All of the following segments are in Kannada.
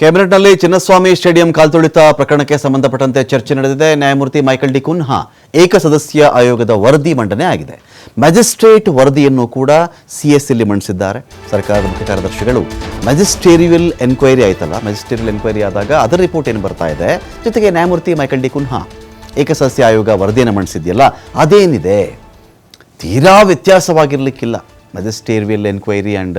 ಕ್ಯಾಬಿನೆಟ್ನಲ್ಲಿ ಚಿನ್ನಸ್ವಾಮಿ ಸ್ಟೇಡಿಯಂ ಕಾಲ್ತುಳಿತ ಪ್ರಕರಣಕ್ಕೆ ಸಂಬಂಧಪಟ್ಟಂತೆ ಚರ್ಚೆ ನಡೆದಿದೆ. ನ್ಯಾಯಮೂರ್ತಿ ಮೈಕಲ್ ಡಿ ಕುನ್ಹಾ ಏಕಸದಸ್ಯ ಆಯೋಗದ ವರದಿ ಮಂಡನೆ ಆಗಿದೆ. ಮ್ಯಾಜಿಸ್ಟ್ರೇಟ್ ವರದಿಯನ್ನು ಕೂಡ ಸಿಎಸ್ಸಿಲ್ಲಿ ಮಂಡಿಸಿದ್ದಾರೆ. ಸರ್ಕಾರದ ಮುಖ್ಯ ಕಾರ್ಯದರ್ಶಿಗಳು ಮ್ಯಾಜಿಸ್ಟೇರಿಯಲ್ ಎನ್ಕ್ವೈರಿ ಆಯ್ತಲ್ಲ, ಮ್ಯಾಜಿಸ್ಟೇರಿಯಲ್ ಎನ್ಕ್ವೈರಿ ಆದಾಗ ಅದರ ರಿಪೋರ್ಟ್ ಏನು ಬರ್ತಾ ಇದೆ? ಜೊತೆಗೆ ನ್ಯಾಯಮೂರ್ತಿ ಮೈಕಲ್ ಡಿ ಕುನ್ಹಾ ಏಕಸದಸ್ಯ ಆಯೋಗ ವರದಿಯನ್ನು ಮಂಡಿಸಿದೆಯಲ್ಲ, ಅದೇನಿದೆ? ತೀರಾ ವ್ಯತ್ಯಾಸವಾಗಿರಲಿಕ್ಕಿಲ್ಲ. ಮೆಜೆಸ್ಟೇರಿಯಲ್ ಎನ್ಕ್ವೈರಿ ಆ್ಯಂಡ್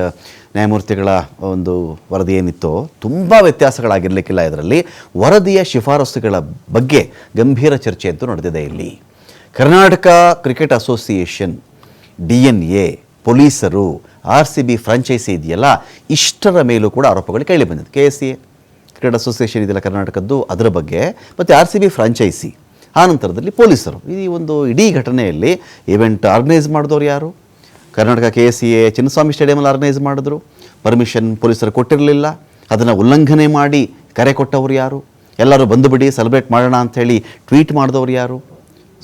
ನ್ಯಾಯಮೂರ್ತಿಗಳ ಒಂದು ವರದಿ ಏನಿತ್ತೋ ತುಂಬ ವ್ಯತ್ಯಾಸಗಳಾಗಿರಲಿಕ್ಕಿಲ್ಲ ಇದರಲ್ಲಿ. ವರದಿಯ ಶಿಫಾರಸುಗಳ ಬಗ್ಗೆ ಗಂಭೀರ ಚರ್ಚೆ ಅಂತೂ ನಡೆದಿದೆ ಇಲ್ಲಿ. Karnataka cricket association, D N A, ಪೊಲೀಸರು, ಆರ್ ಸಿ ಬಿ ಫ್ರಾಂಚೈಸಿ ಇದೆಯಲ್ಲ, ಇಷ್ಟರ ಮೇಲೂ ಕೂಡ ಆರೋಪಗಳು ಕೇಳಿ ಬಂದಿದೆ. K S C A cricket association ಇದೆಯಲ್ಲ ಕರ್ನಾಟಕದ್ದು, ಅದರ ಬಗ್ಗೆ, ಮತ್ತು ಆರ್ ಸಿ ಬಿ ಫ್ರಾಂಚೈಸಿ, ಆ ನಂತರದಲ್ಲಿ ಪೊಲೀಸರು. ಈ ಒಂದು ಇಡೀ ಘಟನೆಯಲ್ಲಿ ಇವೆಂಟ್ ಆರ್ಗನೈಸ್ ಮಾಡಿದವರು ಯಾರು? Karnataka K S C A Chinnaswamy ಸ್ಟೇಡಿಯಮಲ್ಲಿ organise ಮಾಡಿದ್ರು. ಪರ್ಮಿಷನ್ ಪೊಲೀಸರು ಕೊಟ್ಟಿರಲಿಲ್ಲ. ಅದನ್ನು ಉಲ್ಲಂಘನೆ ಮಾಡಿ ಕರೆ ಕೊಟ್ಟವರು ಯಾರು? ಎಲ್ಲರೂ ಬಂದು ಬಿಡಿ ಸೆಲೆಬ್ರೇಟ್ ಮಾಡೋಣ ಅಂಥೇಳಿ ಟ್ವೀಟ್ ಮಾಡಿದವರು ಯಾರು?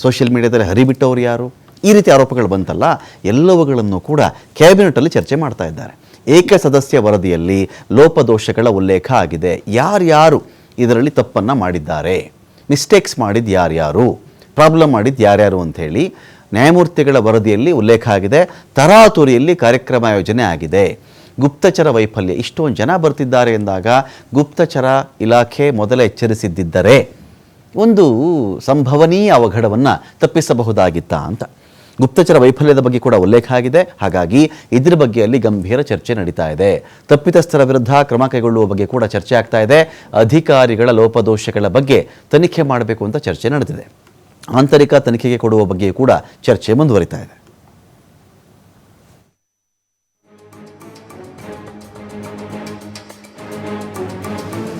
ಸೋಷಿಯಲ್ ಮೀಡಿಯಾದಲ್ಲಿ ಹರಿಬಿಟ್ಟವರು ಯಾರು? ಈ ರೀತಿ ಆರೋಪಗಳು ಬಂತಲ್ಲ. ಎಲ್ಲವುಗಳನ್ನು ಕೂಡ ಕ್ಯಾಬಿನೆಟಲ್ಲಿ ಚರ್ಚೆ ಮಾಡ್ತಾ ಇದ್ದಾರೆ. ಏಕಸದಸ್ಯ ವರದಿಯಲ್ಲಿ ಲೋಪದೋಷಗಳ ಉಲ್ಲೇಖ ಆಗಿದೆ. ಯಾರ್ಯಾರು ಇದರಲ್ಲಿ ತಪ್ಪನ್ನು ಮಾಡಿದ್ದಾರೆ? ಮಿಸ್ಟೇಕ್ಸ್ ಮಾಡಿದ್ದು ಯಾರ್ಯಾರು? ಪ್ರಾಬ್ಲಮ್ ಮಾಡಿದ್ದು ಯಾರ್ಯಾರು ಅಂಥೇಳಿ ನ್ಯಾಯಮೂರ್ತಿಗಳ ವರದಿಯಲ್ಲಿ ಉಲ್ಲೇಖ ಆಗಿದೆ, ತರಾತುರಿಯಲ್ಲಿ ಕಾರ್ಯಕ್ರಮ ಆಯೋಜನೆ ಆಗಿದೆ. ಗುಪ್ತಚರ ವೈಫಲ್ಯ, ಇಷ್ಟೊಂದು ಜನ ಬರ್ತಿದ್ದಾರೆ ಎಂದಾಗ ಗುಪ್ತಚರ ಇಲಾಖೆ ಮೊದಲ ಎಚ್ಚರಿಸಿದ್ದರೆ ಒಂದು ಸಂಭವನೀಯ ಅವಘಡವನ್ನು ತಪ್ಪಿಸಬಹುದಾಗಿತ್ತಾ ಅಂತ. ಗುಪ್ತಚರ ವೈಫಲ್ಯದ ಬಗ್ಗೆ ಕೂಡ ಉಲ್ಲೇಖ ಆಗಿದೆ. ಹಾಗಾಗಿ ಇದ್ರ ಬಗ್ಗೆ ಅಲ್ಲಿ ಗಂಭೀರ ಚರ್ಚೆ ನಡೀತಾ ಇದೆ. ತಪ್ಪಿತಸ್ಥರ ವಿರುದ್ಧ ಕ್ರಮ ಕೈಗೊಳ್ಳುವ ಬಗ್ಗೆ ಕೂಡ ಚರ್ಚೆ ಆಗ್ತಾ ಇದೆ. ಅಧಿಕಾರಿಗಳ ಲೋಪದೋಷಗಳ ಬಗ್ಗೆ ತನಿಖೆ ಮಾಡಬೇಕು ಅಂತ ಚರ್ಚೆ ನಡೆದಿದೆ. ಆಂತರಿಕ ತನಿಖೆಗೆ ಕೊಡುವ ಬಗ್ಗೆ ಕೂಡ ಚರ್ಚೆ ಮುಂದುವರಿತಾ ಇದೆ.